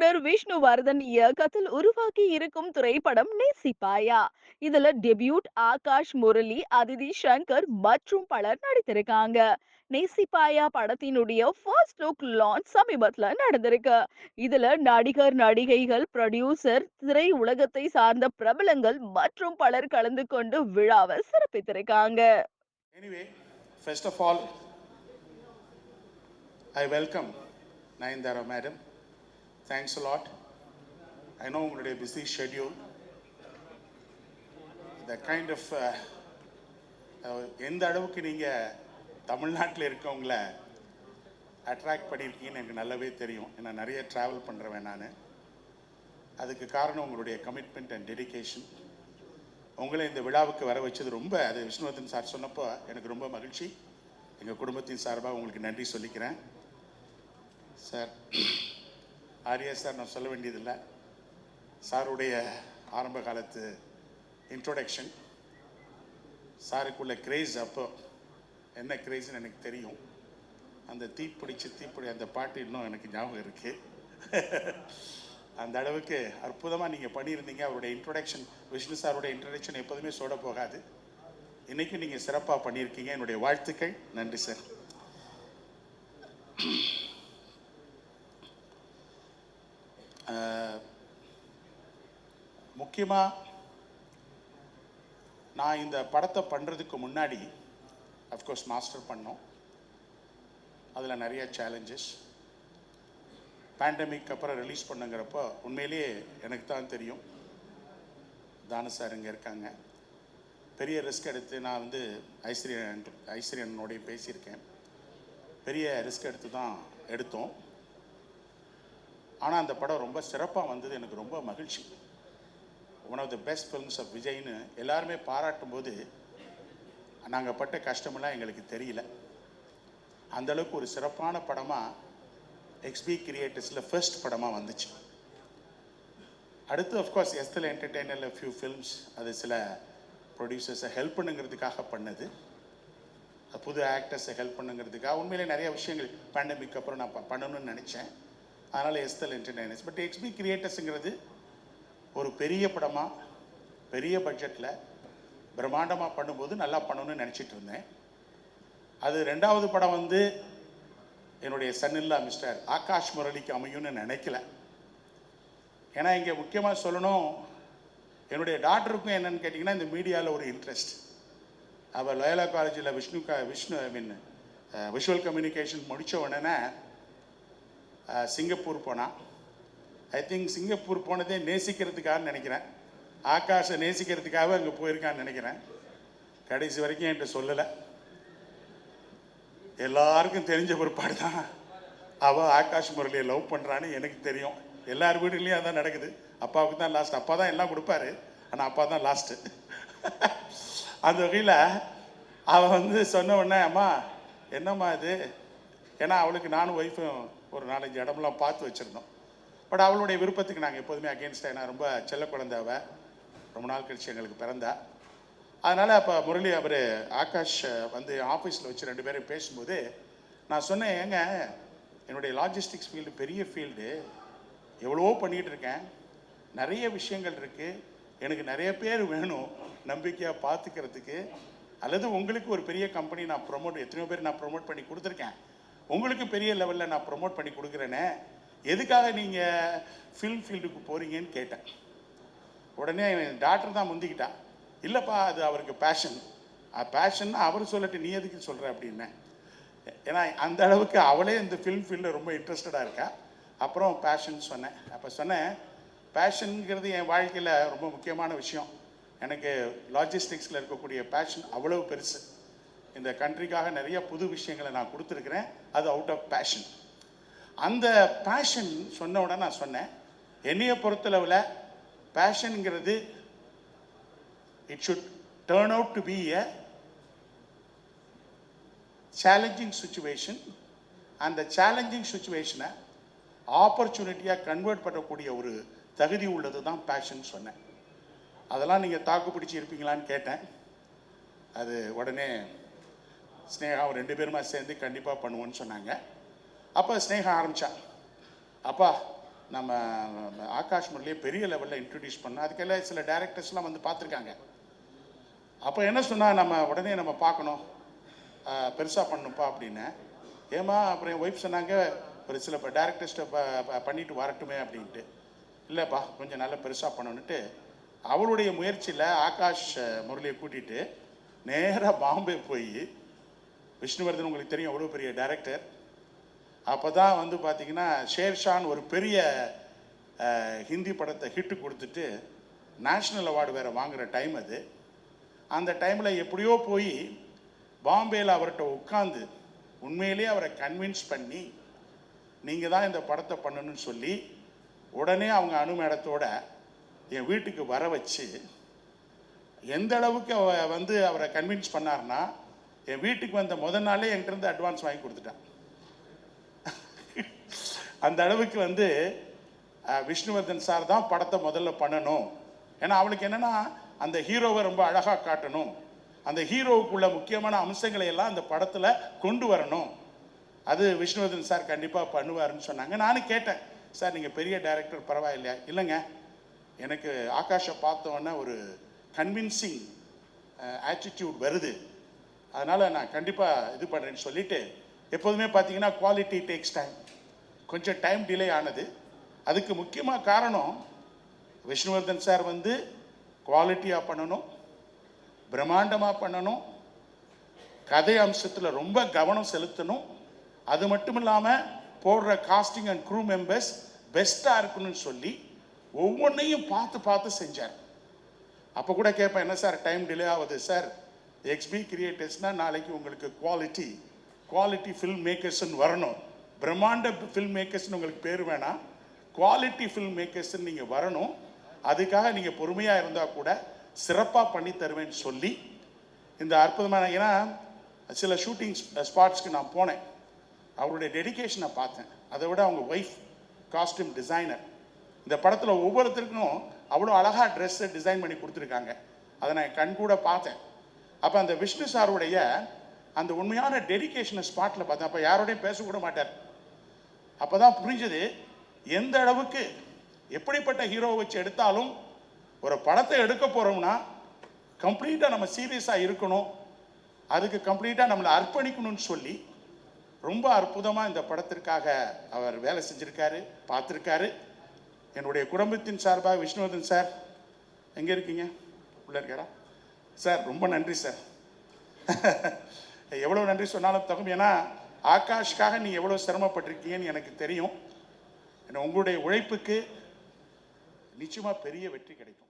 இயக்குனர் விஷ்ணுவர்தன் இயக்கத்தில் உருவாக்கி இருக்கும் திரைப்படம் நேசிப்பாயா? இதுல டெபியூட் ஆகாஷ் முரளி அதிதி சங்கர் மற்றும் பலர் நடித்திருக்காங்க. நேசிப்பாயா படத்தினுடைய ஃபர்ஸ்ட் லுக் லான்ச் சமீபத்துல நடந்திருக்கு. இதுல நடிகர் நடிகைகள் ப்ரொடியூசர் திரை உலகத்தை சார்ந்த பிரபலங்கள் மற்றும் பலர் கலந்து கொண்டு விழாவை சிறப்பித்திருக்காங்க. Anyway first of all I welcome Nayanthara madam thanks lot I know உங்களுடைய busy schedule the kind of எந்த அளவுக்கு நீங்கள் தமிழ்நாட்டில் இருக்கவங்கள அட்ராக்ட் பண்ணியிருக்கீங்கன்னு எனக்கு நல்லாவே தெரியும். ஏன்னா நிறைய ட்ராவல் பண்ணுறவன் நான். அதுக்கு காரணம் உங்களுடைய கமிட்மெண்ட் அண்ட் டெடிகேஷன் உங்களை இந்த விழாவுக்கு வர வச்சது ரொம்ப அது விஷ்ணுவர்தன் சார் சொன்னப்போ எனக்கு ரொம்ப மகிழ்ச்சி. எங்கள் குடும்பத்தின் சார்பாக உங்களுக்கு நன்றி சொல்லிக்கிறேன். சார் ஆரியா சார் நான் சொல்ல வேண்டியதில்லை. சாருடைய ஆரம்ப காலத்து இன்ட்ரொடக்ஷன் சாருக்குள்ள கிரேஸ் அப்போ என்ன கிரேஸ்னு எனக்கு தெரியும். அந்த தீப்பிடிச்சு தீப்பிடி அந்த பாட்டு இன்னும் எனக்கு ஞாபகம் இருக்குது அந்த அளவுக்கு அற்புதமாக நீங்கள் பண்ணியிருந்தீங்க. அவருடைய இன்ட்ரொடக்ஷன் விஷ்ணு சாருடைய இன்ட்ரொடக்ஷன் எப்போதுமே சோட போகாது. இன்றைக்கும் நீங்கள் சிறப்பாக பண்ணியிருக்கீங்க. என்னுடைய வாழ்த்துக்கள். நன்றி சார். முக்கியமாக நான் இந்த படத்தை பண்ணுறதுக்கு முன்னாடி அஃப்கோர்ஸ் மாஸ்டர் பண்ணோம். அதில் நிறைய சேலஞ்சஸ் பேண்டமிக் அப்புறம் ரிலீஸ் பண்ணுங்கிறப்போ உண்மையிலேயே எனக்கு தான் தெரியும். தானு சார் இங்கே இருக்காங்க. பெரிய ரிஸ்க் எடுத்து நான் வந்து ஐஸ்வரியன் ஐஸ்வரியனோடைய பேசியிருக்கேன். பெரிய ரிஸ்க் எடுத்து தான் எடுத்தோம். ஆனால் அந்த படம் ரொம்ப சிறப்பாக வந்தது. எனக்கு ரொம்ப மகிழ்ச்சி. One of the best films of விஜய்னு எல்லாருமே பாராட்டும் போது நாங்கள் பட்ட கஷ்டமெல்லாம் எங்களுக்கு தெரியல. அந்தளவுக்கு ஒரு சிறப்பான படமாக எக்ஸ்பி கிரியேட்டர்ஸில் ஃபர்ஸ்ட் படமாக வந்துச்சு. அடுத்து அஃப்கோர்ஸ் எஸ்தல் என்டர்டெய்னரில் ஃபியூ ஃபில்ம்ஸ் அது சில ப்ரொடியூசர்ஸை ஹெல்ப் பண்ணுங்கிறதுக்காக பண்ணது. புது ஆக்டர்ஸை ஹெல்ப் பண்ணுங்கிறதுக்காக உண்மையிலே நிறைய விஷயங்கள் பேண்டமிக் அப்புறம் நான் பண்ணணும்னு நினச்சேன். அதனால் எஸ்தல் என்டர்டெய்னர்ஸ் பட் எக்ஸ்பி கிரியேட்டர்ஸுங்கிறது ஒரு பெரிய படமாக பெரிய பட்ஜெட்டில் பிரம்மாண்டமாக பண்ணும்போது நல்லா பண்ணணும்னு நினச்சிட்டு இருந்தேன். அது ரெண்டாவது படம் வந்து என்னுடைய சன்னில்லா மிஸ்டர் ஆகாஷ் முரளிக்கு அமையும்னு நினைக்கல. ஏன்னா இங்கே முக்கியமாக சொல்லணும் என்னுடைய டாக்டருக்கும் என்னென்னு கேட்டிங்கன்னா இந்த மீடியாவில் ஒரு இன்ட்ரெஸ்ட் அவள் லோயலா காலேஜில் விஷ்ணு க Vishnu I mean visual communication முடித்த உடனே சிங்கப்பூர் போனான் ஐ திங்க் சிங்கப்பூர் போனதே நேசிக்கிறதுக்காகன்னு நினைக்கிறேன். ஆகாஷை நேசிக்கிறதுக்காக அங்கே போயிருக்கான்னு நினைக்கிறேன். கடைசி வரைக்கும் என்கிட்ட சொல்லலை. எல்லாருக்கும் தெரிஞ்ச பிற்பாடு தான் அவள் ஆகாஷ் முரளியை லவ் பண்ணுறான்னு எனக்கு தெரியும். எல்லார் வீடுலேயும் அதான் நடக்குது. அப்பாவுக்கு தான் லாஸ்ட் அப்பா தான் எல்லாம் கொடுப்பாரு. ஆனால் அப்பா தான் லாஸ்ட்டு அந்த வகையில் அவள் வந்து சொன்ன உடனே அம்மா என்னம்மா இது? ஏன்னா அவளுக்கு நானும் ஒய்ஃபும் ஒரு நாலஞ்சு இடம்லாம் பார்த்து வச்சுருந்தோம். பட் அவளுடைய விருப்பத்துக்கு நாங்கள் எப்போதுமே அகேன்ஸ்டாக ஏன்னா ரொம்ப செல்ல குழந்தை ரொம்ப நாள் கழிச்சு எங்களுக்கு பிறந்தா. அதனால் அப்போ முரளி அவர் ஆகாஷ் வந்து ஆஃபீஸில் வச்சு ரெண்டு பேரும் பேசும்போது நான் சொன்னேன் ஏங்க என்னுடைய லாஜிஸ்டிக்ஸ் ஃபீல்டு பெரிய ஃபீல்டு எவ்வளவோ பண்ணிகிட்டு இருக்கேன். நிறைய விஷயங்கள் இருக்குது எனக்கு நிறைய பேர் வேணும் நம்பிக்கையாக பார்த்துக்கிறதுக்கு அல்லது உங்களுக்கு ஒரு பெரிய கம்பெனி நான் ப்ரொமோட் எத்தனையோ பேர் நான் ப்ரொமோட் பண்ணி கொடுத்துருக்கேன். உங்களுக்கு பெரிய லெவலில் நான் ப்ரொமோட் பண்ணி கொடுக்குறேனே. எதுக்காக நீங்கள் ஃபில்ம் ஃபீல்டுக்கு போகிறீங்கன்னு கேட்டேன். உடனே டாக்டர் தான் முந்திக்கிட்டான். இல்லைப்பா அது அவருக்கு பேஷன் பேஷன்னா அவர் சொல்லட்டு நீ எதுக்கு சொல்கிற அப்படின்னேன் ஏன்னா அந்த அளவுக்கு அவளே இந்த ஃபில்ம் ஃபீல்டில் ரொம்ப இன்ட்ரெஸ்டடாக இருக்கா. அப்புறம் பேஷன் சொன்னேன். அப்போ சொன்னேன் பேஷனுங்கிறது என் வாழ்க்கையில் ரொம்ப முக்கியமான விஷயம். எனக்கு லாஜிஸ்டிக்ஸில் இருக்கக்கூடிய பேஷன் அவ்வளவு பெருசு. இந்த கண்ட்ரிக்காக நிறைய புது விஷயங்களை நான் கொடுத்துருக்குறேன். அது அவுட் ஆஃப் பேஷன் அந்த பேஷன் சொன்ன உடனே நான் சொன்னேன். என்னைய பொறுத்தளவில் பேஷனுங்கிறது it should turn out to be a challenging situation அந்த சேலஞ்சிங் சுச்சுவேஷனை ஆப்பர்ச்சுனிட்டியாக கன்வெர்ட் பண்ணக்கூடிய ஒரு தகுதி உள்ளது தான் பேஷன் சொன்னேன். அதெல்லாம் நீங்கள் தாக்கு பிடிச்சி இருப்பீங்களான்னு கேட்டேன். அது உடனே ஸ்னேகாவும் ரெண்டு பேருமா சேர்ந்து கண்டிப்பாக பண்ணுவோன்னு சொன்னாங்க. அப்போ ஸ்னேகம் ஆரம்பித்தா அப்பா நம்ம ஆகாஷ் முரளியை பெரிய லெவலில் இன்ட்ரடியூஸ் பண்ணோம் அதுக்கெல்லாம் சில டேரக்டர்ஸ்லாம் வந்து பார்த்துருக்காங்க. அப்போ என்ன சொன்னால் நம்ம உடனே நம்ம பார்க்கணும். பெருசாக பண்ணணும்ப்பா அப்படின்னு. ஏமா அப்புறம் என் ஒய்ஃப் சொன்னாங்க ஒரு சில இப்போ டேரக்டர்ஸ்ட்டை பண்ணிட்டு வரட்டுமே அப்படின்ட்டு. இல்லைப்பா கொஞ்சம் நல்லா பெருசாக பண்ணணுன்ட்டு அவருடைய முயற்சியில் ஆகாஷ் முரளியை கூட்டிகிட்டு நேராக பாம்பே போய் விஷ்ணுவர்தன் உங்களுக்கு தெரியும் அவ்வளோ பெரிய டைரக்டர் அப்போ தான் வந்து பார்த்திங்கன்னா ஷேர்ஷான் ஒரு பெரிய ஹிந்தி படத்தை ஹிட்டு கொடுத்துட்டு நேஷ்னல் அவார்டு வேறு வாங்குகிற டைம் அது. அந்த டைமில் எப்படியோ போய் பாம்பேயில் அவர்கிட்ட உட்காந்து உண்மையிலேயே அவரை கன்வின்ஸ் பண்ணி நீங்கள் தான் இந்த படத்தை பண்ணணும்னு சொல்லி உடனே அவங்க அனுமேடத்தோட என் வீட்டுக்கு வர வச்சு எந்த அளவுக்கு வந்து அவரை கன்வின்ஸ் பண்ணார்னா என் வீட்டுக்கு வந்த முத நாளே என்கிட்ட இருந்து அட்வான்ஸ் வாங்கி கொடுத்துட்டான். அந்த அளவுக்கு வந்து விஷ்ணுவர்தன் சார் தான் படத்தை முதல்ல பண்ணணும். ஏன்னா அவளுக்கு என்னன்னா அந்த ஹீரோவை ரொம்ப அழகாக காட்டணும். அந்த ஹீரோவுக்குள்ள முக்கியமான அம்சங்களை எல்லாம் அந்த படத்தில் கொண்டு வரணும். அது விஷ்ணுவர்தன் சார் கண்டிப்பாக பண்ணுவாருன்னு சொன்னாங்க. நானும் கேட்டேன் சார் நீங்கள் பெரிய டைரக்டர் பரவாயில்லையா? இல்லைங்க. எனக்கு ஆகாஷை பார்த்தோன்னே ஒரு கன்வின்சிங் ஆட்டிடியூட் வருது. அதனால் நான் கண்டிப்பாக இது பண்ணுறேன்னு சொல்லிட்டு எப்போதுமே பார்த்தீங்கன்னா குவாலிட்டி டேக்ஸ் டைம் கொஞ்சம் டைம் டிலே ஆனது. அதுக்கு முக்கியமாக காரணம் விஷ்ணுவர்தன் சார் வந்து குவாலிட்டியாக பண்ணணும் பிரம்மாண்டமாக பண்ணணும் கதை அம்சத்தில் ரொம்ப கவனம் செலுத்தணும். அது மட்டும் இல்லாமல் போடுற காஸ்டிங் அண்ட் க்ரூ மெம்பர்ஸ் பெஸ்ட்டாக இருக்கணும்னு சொல்லி ஒவ்வொன்றையும் பார்த்து பார்த்து செஞ்சார். அப்போ கூட கேட்பேன் என்ன சார் டைம் டிலே ஆகுது சார் எக்ஸ்பி கிரியேட்டர்ஸ்னால் நாளைக்கு உங்களுக்கு குவாலிட்டி குவாலிட்டி ஃபில்ம் மேக்கர்ஸ்னு வரணும். பிரம்மாண்ட ஃபில்ம் மேக்கர்ஸ்னு உங்களுக்கு பேர் வேணாம். குவாலிட்டி ஃபில்ம் மேக்கர்ஸ்னு நீங்கள் வரணும். அதுக்காக நீங்கள் பொறுமையாக இருந்தால் கூட சிறப்பாக பண்ணி தருவேன்னு சொல்லி இந்த அற்புதமான ஏன்னா சில ஷூட்டிங் ஸ்பாட்ஸ்க்கு நான் போனேன். அவருடைய டெடிகேஷனை பார்த்தேன். அதை விட அவங்க ஒய்ஃப் காஸ்டியூம் டிசைனர் இந்த படத்தில் ஒவ்வொருத்தருக்கும் அவ்வளோ அழகாக ட்ரெஸ்ஸை டிசைன் பண்ணி கொடுத்துருக்காங்க. அதை நான் என் கண் கூட பார்த்தேன். அப்போ அந்த விஷ்ணு சாருடைய அந்த உண்மையான டெடிகேஷனை ஸ்பாட்டில் பார்த்தேன். அப்போ யாரோடையும் பேசக்கூட மாட்டார். அப்போ தான் புரிஞ்சது எந்த அளவுக்கு எப்படிப்பட்ட ஹீரோவை வச்சு எடுத்தாலும் ஒரு படத்தை எடுக்க போகிறோம்னா கம்ப்ளீட்டாக நம்ம சீரியஸாக இருக்கணும். அதுக்கு கம்ப்ளீட்டாக நம்மளை அர்ப்பணிக்கணும்னு சொல்லி ரொம்ப அற்புதமாக இந்த படத்திற்காக அவர் வேலை செஞ்சுருக்காரு பார்த்துருக்காரு. என்னுடைய குடும்பத்தின் சார்பாக விஷ்ணுவர்தன் சார் எங்கே இருக்கீங்க? உள்ளே இருக்காரா? சார் ரொம்ப நன்றி சார். எவ்வளோ நன்றி சொன்னாலும் தகும் ஏன்னா ஆகாஷ்காக நீ எவ்வளோ சிரமப்பட்டிருக்கீங்கன்னு எனக்கு தெரியும். உங்களுடைய உழைப்புக்கு நிச்சயமாக பெரிய வெற்றி கிடைக்கும்.